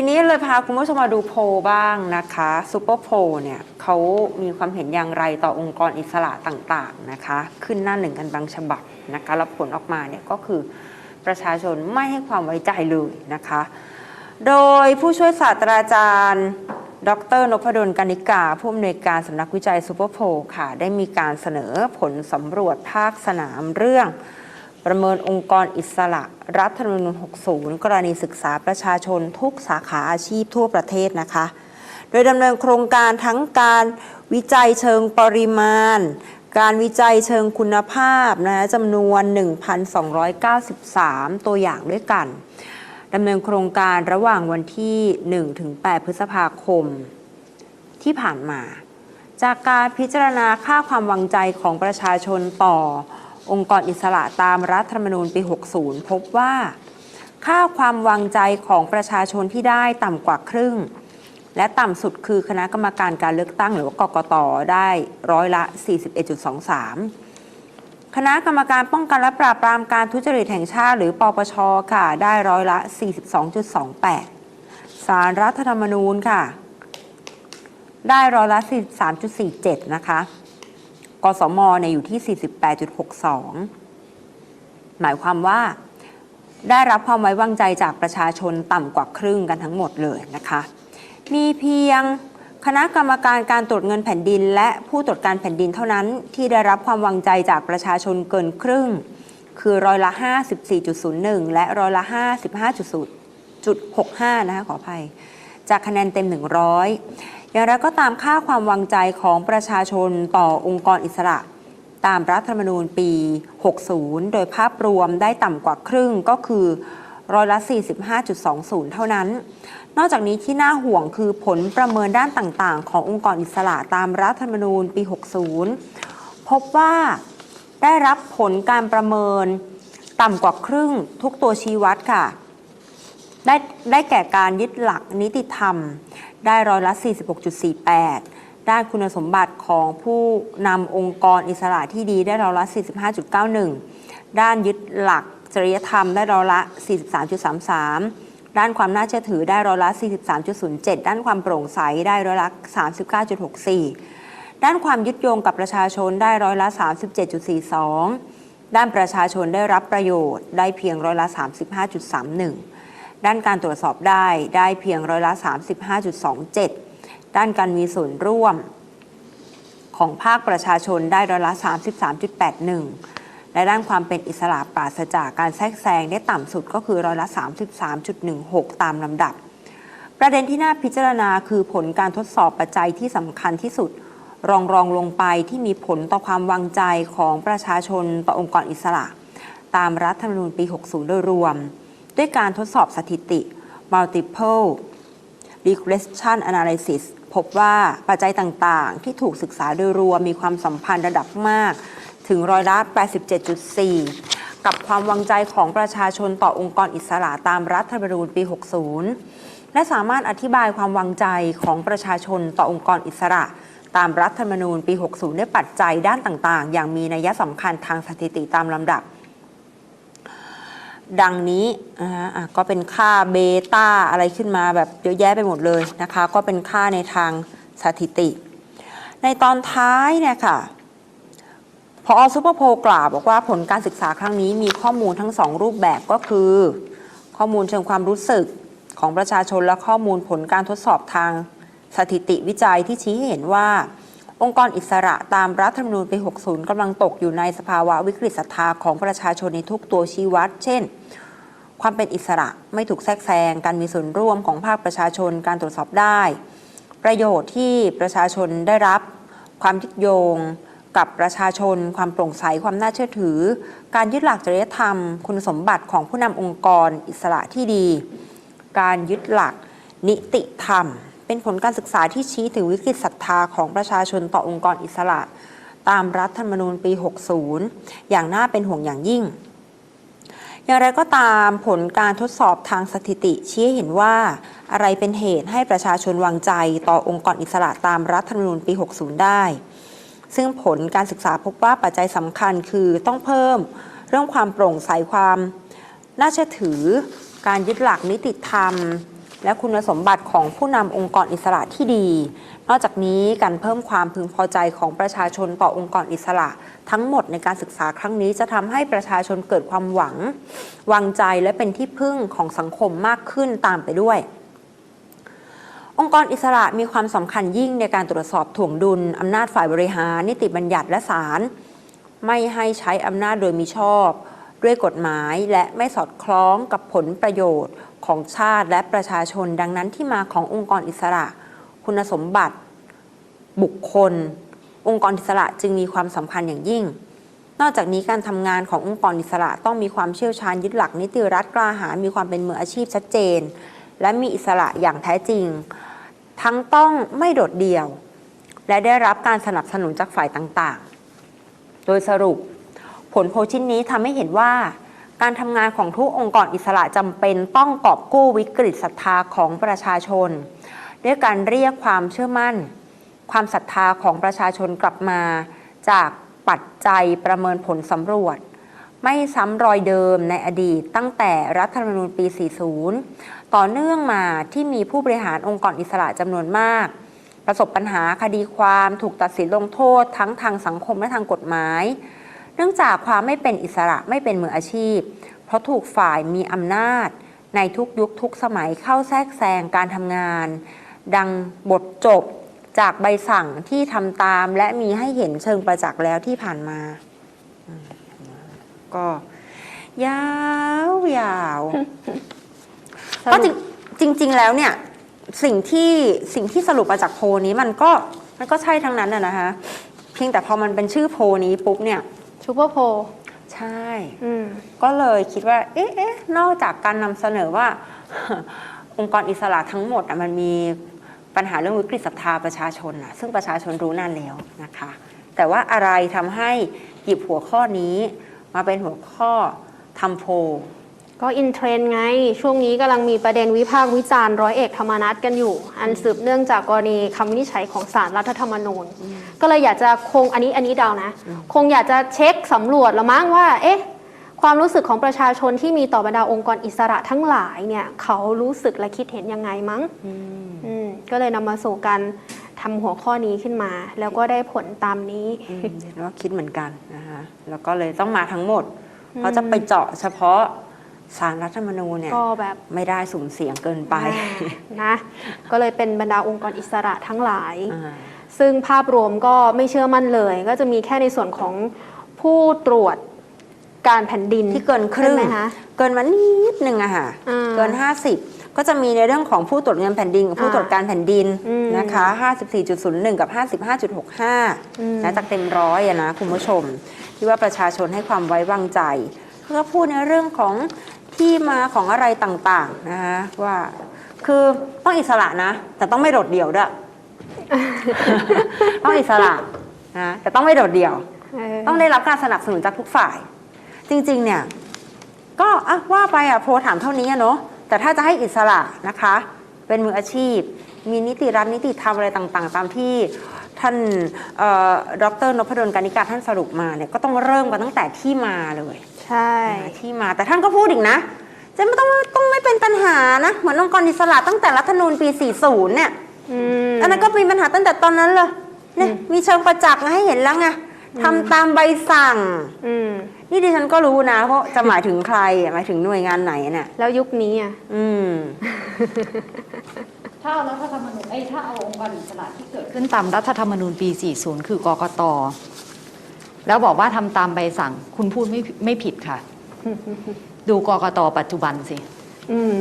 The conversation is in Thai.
ทีนี้เลยพาคุณผู้ชมมาดูโพลบ้างนะคะซูเปอร์โพลเนี่ยเขามีความเห็นอย่างไรต่อองค์กรอิสระต่างๆนะคะ ขึ้นหน้าหนึ่งกันบางฉบับนะคะแล้วผลออกมาเนี่ยก็คือประชาชนไม่ให้ความไว้ใจเลยนะคะ โดยผู้ช่วยศาสตราจารย์ ดรนพดลกานิกา ผู้อำนวยการสำนักวิจัยซูเปอร์โพลค่ะ ได้มีการเสนอผลสำรวจภาคสนามเรื่อง ประเมินองค์กรอิสระ รัฐธรรมนูญ 60 กรณีศึกษาประชาชนทุกสาขาอาชีพทั่วประเทศนะคะ โดยดำเนินโครงการทั้งการวิจัยเชิงปริมาณ การวิจัยเชิงคุณภาพนะจำนวน 1,293 ตัวอย่างด้วยกันดำเนินโครงการระหว่างวันที่ 1-8 พฤษภาคม ที่ผ่านมา จากการพิจารณาค่าความวางใจของประชาชนต่อ องค์กรอิสระตามรัฐธรรมนูญปี 60 พบว่า ค่าความวางใจของประชาชนที่ได้ต่ำกว่าครึ่ง และต่ำสุดคือคณะกรรมการการเลือกตั้งหรือว่ากกตได้ร้อยละ 41.23คณะกรรมการป้องกันและปราบปรามการทุจริตแห่งชาติหรือปปชค่ะ ได้ร้อยละ 42.28 สารรัฐธรรมนูญค่ะ ได้ร้อยละ 43.47 นะคะ กสมเนี่ยอยู่ที่ 48.62 หมายความว่าได้รับความไว้วางใจจากประชาชนต่ำกว่าครึ่งกันทั้งหมดเลยนะคะ มีเพียงคณะกรรมการการตรวจเงินแผ่นดิน และผู้ตรวจการแผ่นดินเท่านั้นที่ได้รับความวางใจจากประชาชนเกินครึ่ง คือร้อยละ 54.01 และร้อยละ 55.65 นะคะขออภัย จากคะแนนเต็ม 100 อย่างไรก็ตามค่าความวางใจของประชาชนต่อองค์กรอิสระ ตามรัฐธรรมนูญปี 60 โดยภาพรวมได้ต่ำกว่าครึ่งก็คือร้อยละ 45.20 เท่านั้น นอกจากนี้ที่น่าห่วงคือผลประเมินด้านต่างๆ ขององค์กรอิสระตามรัฐธรรมนูญปี 60 พบว่าได้รับผลการประเมินต่ำกว่าครึ่งทุกตัวชี้วัดค่ะ ได้ได้แก่การยึดหลักนิติธรรม ได้ร้อยละ 46.48 ด้านคุณสมบัติของผู้นำองค์กรอิสระที่ดีได้ร้อยละ 45.91 ด้านยึดหลักจริยธรรมได้ร้อยละ 43.33 ด้านความน่าเชื่อถือได้ร้อยละ 43.07 ด้านความโปร่งใสได้ร้อยละ 39.64 ด้านความยึดโยงกับประชาชนได้ร้อยละ 37.42 ด้านประชาชนได้รับประโยชน์ได้เพียงร้อยละ 35.31 ด้านการตรวจสอบได้ได้เพียงร้อยละ 35.27 ด้านการมีส่วนร่วม ของภาคประชาชนได้ร้อยละ 33.81 และด้านความเป็นอิสระปราศจากการแทรกแซงได้ต่ำสุดก็คือร้อยละ 33.16 ตามลำดับ ประเด็นที่น่าพิจารณาคือผลการทดสอบปัจจัยที่สำคัญที่สุด รองรองลงไปที่มีผลต่อความวางใจของประชาชนต่อองค์กรอิสระ ตามรัฐธรรมนูญปี 60 โดยรวม ด้วยการทดสอบสถิติ multiple regression analysis พบว่าปัจจัยต่างๆ ที่ถูกศึกษาโดยรวมมีความสัมพันธ์ระดับมากถึงร้อยละ 87.4 กับความวางใจของประชาชนต่อองค์กรอิสระตามรัฐธรรมนูญปี 60 และสามารถอธิบายความวางใจของประชาชนต่อองค์กรอิสระ ตามรัฐธรรมนูญปี 60 ด้วยปัจจัยด้านต่างๆ อย่างมีนัยสำคัญทางสถิติตามลำดับ ดังนี้นะฮะะก็เป็นค่าเบต้าอะไรขึ้นมาแบบเยอะแยะไปหมดเลยนะคะ ก็เป็นค่าในทางสถิติ ในตอนท้ายเนี่ยค่ะพอซูเปอร์โพลกล่าวบอกว่าผลการศึกษาครั้งนี้มีข้อมูลทั้งสองรูปแบบก็คือ ข้อมูลเชิงความรู้สึกของประชาชนและข้อมูลผลการทดสอบทางสถิติวิจัยที่ชี้ให้เห็นว่า องค์กรอิสระตามรัฐธรรมนูญปี 60 กำลังตกอยู่ในสภาวะวิกฤตศรัทธาของประชาชนในทุกตัวชี้วัด เช่น ความเป็นอิสระไม่ถูกแทรกแซง การมีส่วนร่วมของภาคประชาชน การตรวจสอบได้ ประโยชน์ที่ประชาชนได้รับ ความยึดโยง กับประชาชน ความโปร่งใส ความน่าเชื่อถือ การยึดหลักจริยธรรม คุณสมบัติของผู้นำองค์กรอิสระที่ดี การยึดหลักนิติธรรม เป็นผลการศึกษาที่ชี้ถึงวิกฤตศรัทธาของประชาชนต่อองค์กรอิสระ ตามรัฐธรรมนูญปี 60 อย่างน่าเป็นห่วงอย่างยิ่ง อย่างไรก็ตามผลการทดสอบทางสถิติชี้ให้เห็นว่า อะไรเป็นเหตุให้ประชาชนวางใจต่อองค์กรอิสระตามรัฐธรรมนูญปี 60 ได้ ซึ่งผลการศึกษาพบว่าปัจจัยสำคัญคือต้องเพิ่มเรื่องความโปร่งใสความน่าเชื่อถือการยึดหลักนิติธรรม และคุณสมบัติของผู้นำองค์กรอิสระที่ดี นอกจากนี้การเพิ่มความพึงพอใจของประชาชนต่อองค์กรอิสระ ทั้งหมดในการศึกษาครั้งนี้จะทำให้ประชาชนเกิดความหวัง วางใจและเป็นที่พึ่งของสังคมมากขึ้นตามไปด้วยองค์กรอิสระมีความสำคัญยิ่งในการตรวจสอบถ่วงดุลอำนาจฝ่ายบริหาร นิติบัญญัติและศาลไม่ให้ใช้อำนาจโดยมิชอบ ด้วยกฎหมายและไม่สอดคล้องกับผลประโยชน์ ของชาติและประชาชน ดังนั้นที่มาขององค์กรอิสระ คุณสมบัติ บุคคล องค์กรอิสระจึงมีความสำคัญอย่างยิ่ง นอกจากนี้การทำงานขององค์กรอิสระต้องมีความเชี่ยวชาญยึดหลักนิติรัฐกล้าหาญมีความเป็นมืออาชีพชัดเจน และมีอิสระอย่างแท้จริง ทั้งต้องไม่โดดเดี่ยว และได้รับการสนับสนุนจากฝ่ายต่างๆ โดยสรุป ผลโพลชิ้นนี้ทำให้เห็นว่า การทำงานของทุกองค์กรอิสระจำเป็นต้องกอบกู้วิกฤตศรัทธาของประชาชน ด้วยการเรียกความเชื่อมั่น ความศรัทธาของประชาชนกลับมา จากปัจจัยประเมินผลสำรวจ ไม่ซ้ำรอยเดิมในอดีตตั้งแต่รัฐธรรมนูญปี 40 ต่อเนื่องมาที่มีผู้บริหารองค์กรอิสระจำนวนมาก ประสบปัญหาคดีความถูกตัดสินลงโทษทั้งทางสังคมและทางกฎหมาย เนื่องจากความไม่เป็นอิสระไม่เป็นมืออาชีพ เพราะถูกฝ่ายมีอำนาจ ในทุกยุคทุกสมัยเข้าแทรกแซงการทำงาน ดังบทจบจากใบสั่งที่ทำตามและมีให้เห็นเชิงประจักษ์แล้วที่ผ่านมาอืมก็ยาวยาวก็จริงจริง ๆ แล้วเนี่ยสิ่งที่สิ่งที่สรุปมาจากโพลนี้มันก็มันก็ใช่ทั้งนั้นนะนะคะเพียงแต่พอมันเป็นชื่อโพลนี้ปุ๊บเนี่ย ซูเปอร์โพลใช่ อืม ก็เลยคิดว่า เอ๊ะเอ๊ะนอกจากการนำเสนอว่า องค์กรอิสระทั้งหมดอะมันมีปัญหาเรื่องวิกฤตศรัทธาประชาชนอะซึ่งประชาชนรู้นานแล้วนะคะ แต่ว่าอะไรทำให้หยิบหัวข้อนี้ มาเป็นหัวข้อทำโพล ก็อินเทรนด์ไง ช่วงนี้กำลังมีประเด็นวิพากษ์วิจารณ์ร้อยเอกธรรมนัฐกันอยู่ อันสืบเนื่องจากกรณีคำวินิจฉัยของศาลรัฐธรรมนูญ ก็เลยอยากจะคงอันนี้อันนี้เดานะ คงอยากจะเช็คสำรวจละมั้งว่า เอ๊ะ ความรู้สึกของประชาชนที่มีต่อบรรดาองค์กรอิสระทั้งหลายเนี่ย เขารู้สึกและคิดเห็นยังไงมั้งอืมก็เลยนำมาสู่การทำหัวข้อนี้ขึ้นมา แล้วก็ได้ผลตามนี้อืมเห็นว่าคิดเหมือนกันนะคะแล้วก็เลยต้องมาทั้งหมด เพราะจะไปเจาะเฉพาะ สารรัฐธรรมนูญเนี่ยก็แบบไม่ได้สุ่มเสียงเกินไปอ่านะก็เลยเป็นบรรดาองค์กรอิสระทั้งหลายอ่าซึ่งภาพรวมก็ไม่เชื่อมั่นเลย ก็จะมีแค่ในส่วนของผู้ตรวจการแผ่นดินที่เกินครึ่งใช่ไหมคะเกินมานิดนึงอะค่ะอ่าเกิน 50 ก็จะมีในเรื่องของผู้ตรวจเงินแผ่นดินกับผู้อ่าตรวจการแผ่นดินอืมนะคะ54.01 กับ 55.65อืมนะจากเต็มร้อยอะนะคุณผู้ชม ที่ว่าประชาชนให้ความไว้วางใจก็พูดในเรื่องของ ที่มาของอะไรต่างๆนะคะว่าคือต้องอิสระนะ แต่ต้องไม่โดดเดี่ยวด้วยต้องอิสระนะแต่ต้องไม่โดดเดี่ยวเออต้องได้รับการสนับสนุนจากทุกฝ่าย จริง ๆ เนี่ย ก็อะว่าไปอะโพลถามเท่านี้อะเนาะแต่ถ้าจะให้อิสระนะคะ เป็นมืออาชีพ มีนิติรัฐนิติธรรมอะไรต่างๆ ตามที่ท่านเอ่อดรนพดลการนิการท่านสรุปมาเนี่ยก็ต้องเริ่มกันตั้งแต่ที่มาเลย ใช่นะที่มาแต่ท่านก็พูดอีกนะ จะไม่ต้องต้องไม่เป็นปัญหานะเหมือนองค์กรอิสระตั้งแต่รัฐธรรมนูญปี 40 เนี่ยอืม อันนั้นก็มีปัญหาตั้งแต่ตอนนั้นเลยเนี่ยมีเชิงประจักษ์มาให้เห็นแล้วไงทำตามใบสั่ง อืม นี่ดิฉันก็รู้นะ เพราะจะหมายถึงใครหมายถึงหน่วยงานไหนเนี่ยแล้วยุคนี้อะ อืม ถ้าเอารัฐธรรมนูญไอ้ยถ้าเอาองค์กรอิสระที่เกิดขึ้นตามรัฐธรรมนูญปี 40 คือกกต แล้วบอกว่าทำตามใบสั่ง คุณพูดไม่ไม่ผิดค่ะ ดูกกตปัจจุบันสิ อืม